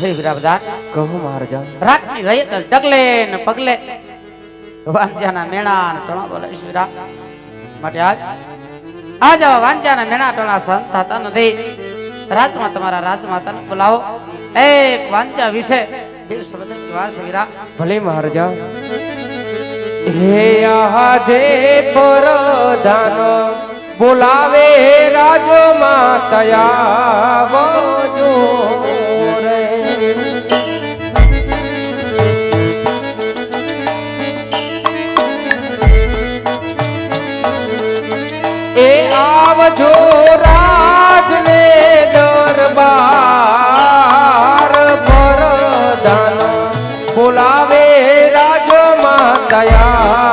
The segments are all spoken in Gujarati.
હે વિરાવદાર કહો મહારાજા. રાતની રયત ડગલે ને પગલે વાંજાના મેણા ને ટણા બોલે વીરા. માટે આજ આજ આવા વાંજાના મેણા ટણા સહન થતા નથી. રાજમાં તમારા રાજમાતાને બોલાવો. એક વાંજા વિશે બે શબ્દ કહેવા વીરા. ભલે મહારાજા. હે આજે પરધાન બોલાવે રાજો માતયા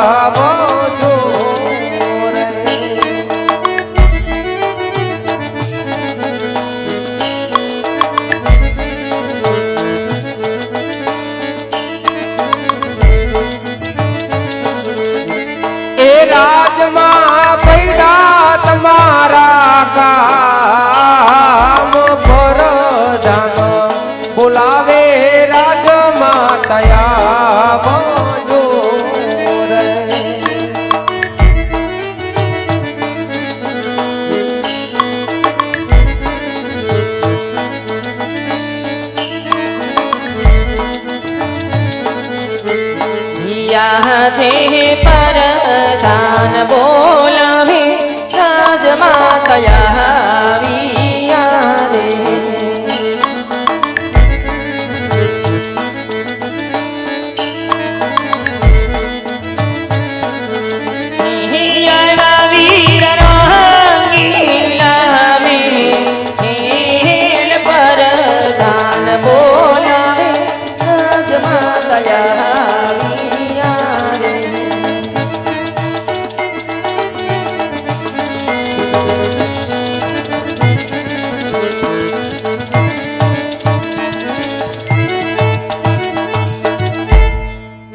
માતયા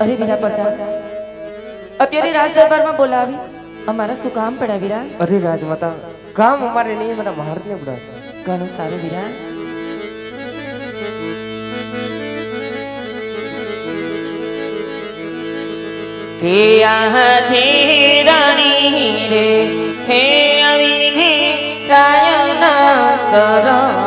અરે વીરા પડતા અત્યારે રાજ દરબારમાં બોલાવી. અમારા શું કામ પડ્યા વીરા? અરે રાજમાતા કામ અમારે નહીં મારા મહારાજને બોલાવ છે. ઘણું સારું વીરા. કે આજે રાણી રે હે અવિને રાયના શરણે.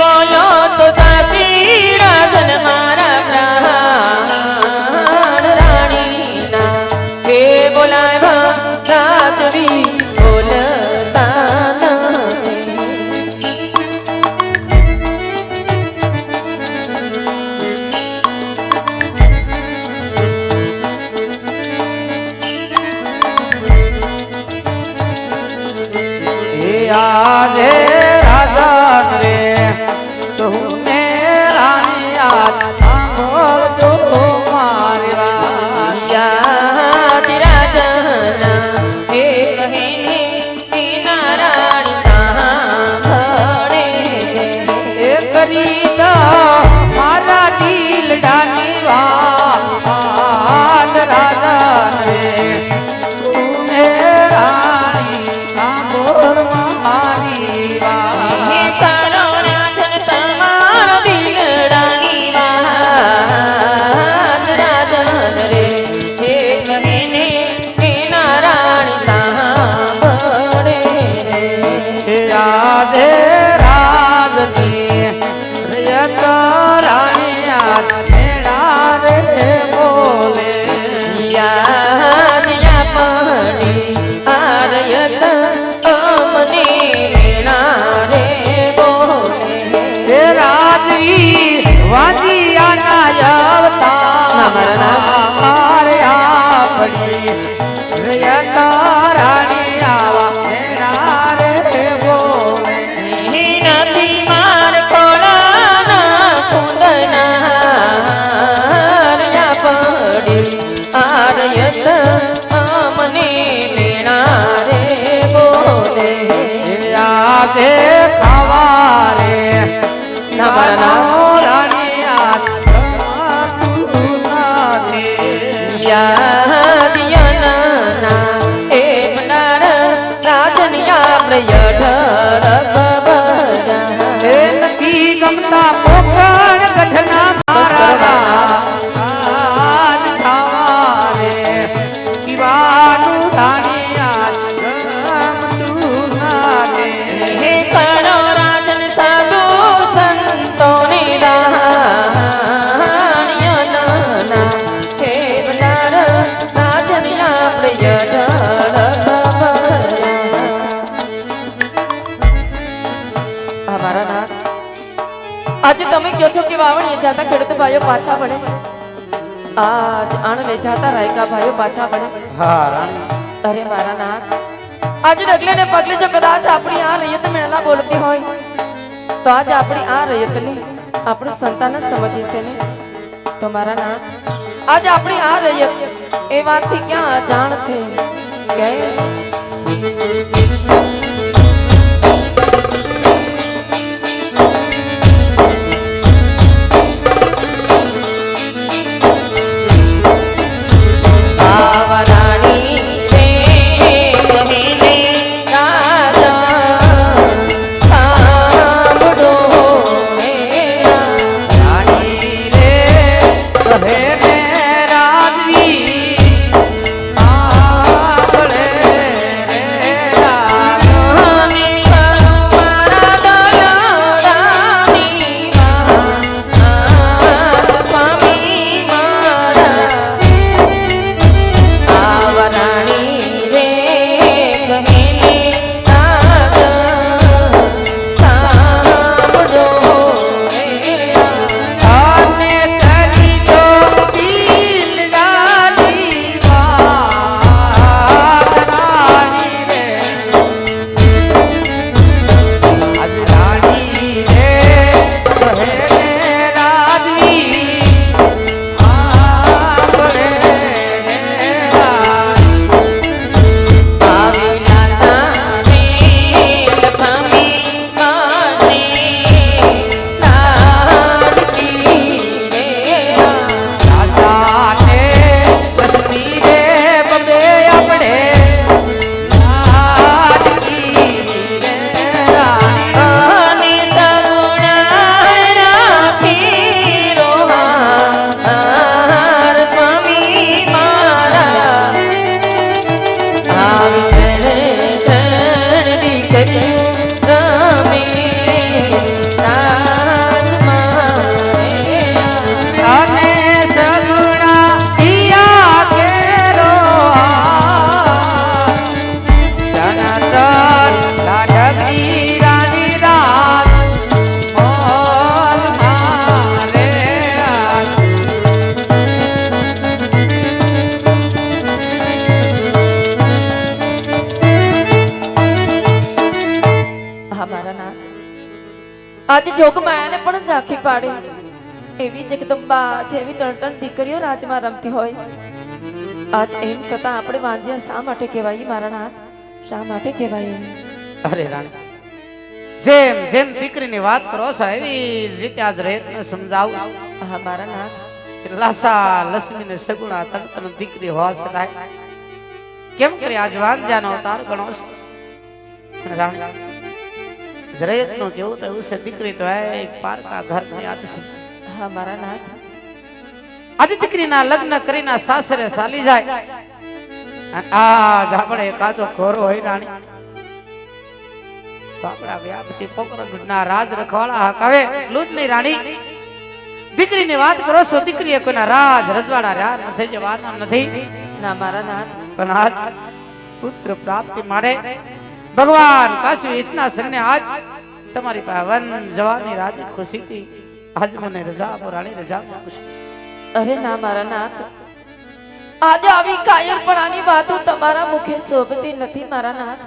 પોયો તો તાતી રાજન મારા પ્રાણ રાણીના. હે બોલાવા સાચવી બોલતા આજે এত તમે કહો છો કે વાવણીએ જાતા ખેડૂત ભાઈઓ પાછા વળે. આજ આણવે જાતા રાયકા ભાઈઓ પાછા વળે. અરે મારા નાથ આજે ડગલે ને પગલે જો કદાચ આપણી આ રૈયત મેળા બોલતી હોય તો આજે આપણી આ રૈયતને આપણું સંતાન જ સમજીશે ને તો મારા આજે આપણી આ રૈયત એ એમાંથી ક્યાં જાણ છે? કે પાડે. એવી જગદંબા જેવી ત્રણ ત્રણ દીકરીઓ રાજમાં રમતી હોય. આજ એમ છતાં આપણે વાંજ્યા શા માટે કહેવાય મારા નાથ? શા માટે કહેવાય અરે રાણી જેમ જેમ દીકરીની વાત કરો છો એવી જ રીતે આજ રેતને સમજાવું હા મારા નાથ. લાસા લક્ષ્મી ને સગુણા તડતન દીકરી હોવા છતાં કેમ કરી આજ વાંજાનો અવતાર ગણો છો? રાણી જરેતનું કેવું તો ઉસે દીકરી તો એક પારકા ઘરની યાદ હા મારા નાથ. આજે દીકરીના લગ્ન કરીને સાસરે સાલી જાય. આ આપણે એકાદો ઘોરો હોય રાણી આપણા ગયા પછી પોકરગઢના રાજ રખવાળા હકાવે એટલું જ નહીં રાણી. દીકરીની વાત કરો છો દીકરીએ કોઈના રાજ રજવાડા રહ્યા નથી જવાના નથી. ના મારા નાથ. પણ આજ પુત્ર પ્રાપ્તિ માટે ભગવાન કાશી ઇતના સન્ને આજ તમારી પાસે વન જવાની રાજી ખુશીથી આજ મને રજા આપો રાણી રજા આપો. અરે ના મારા નાથ. આજે આવી કાયરપણાની વાતો તમારા મુખે શોભતી નથી મારા નાથ.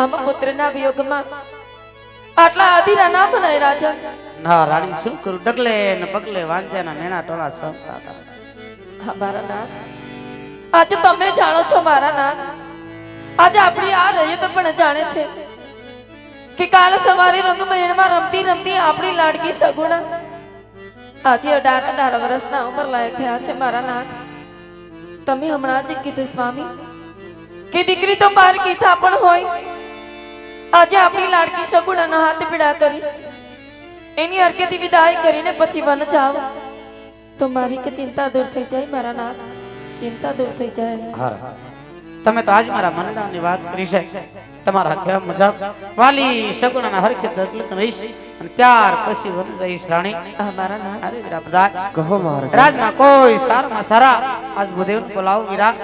આમ પુત્રના વિયોગમાં આટલા અધીરા ના બનાય રાજા. ના રાણી શું કરું? ડગલે ને પગલે વાંજ્યાના નેણા ટોળા સંસ્થા હતા. હા મારા નાથ. આજે તમે જાણો છો મારા નાથ. આજે આપણી આ રહીએ તો પણ જાણે છે કે કાલ સવારે રંગમહેરમાં રમતી રમતી આપણી લાડકી સગુણા આજે અઢાર અઢાર વર્ષના ઉંમર લાયક થયા છે મારા નાથ. તમે હમણાં જ કીધું સ્વામી કે દીકરી તો બાર કીધા પણ હોય. આજે આપણી લાડકી સગુણાના હાથ પીડા કરી. એની અર્કેથી વિદાય કરીને પછી વન જાવ તો મારી કે ચિંતા દૂર થઈ જાય મારા નાથ. ચિંતા દૂર થઈ જાય. તમે તો આજ મારા મનડાની વાત કરી છે. તમારા કહેવા મુજબ વાલી સગુણાના હરખે દગલક રહીશ અને ત્યાર પછી વન જઈશ રાણી. આ મારા નાથ. અરે વીરા બધા કહો મહારાજ રાજમાં કોઈ સારામાં સારા આજ બુદેવ બોલાવો વીરા.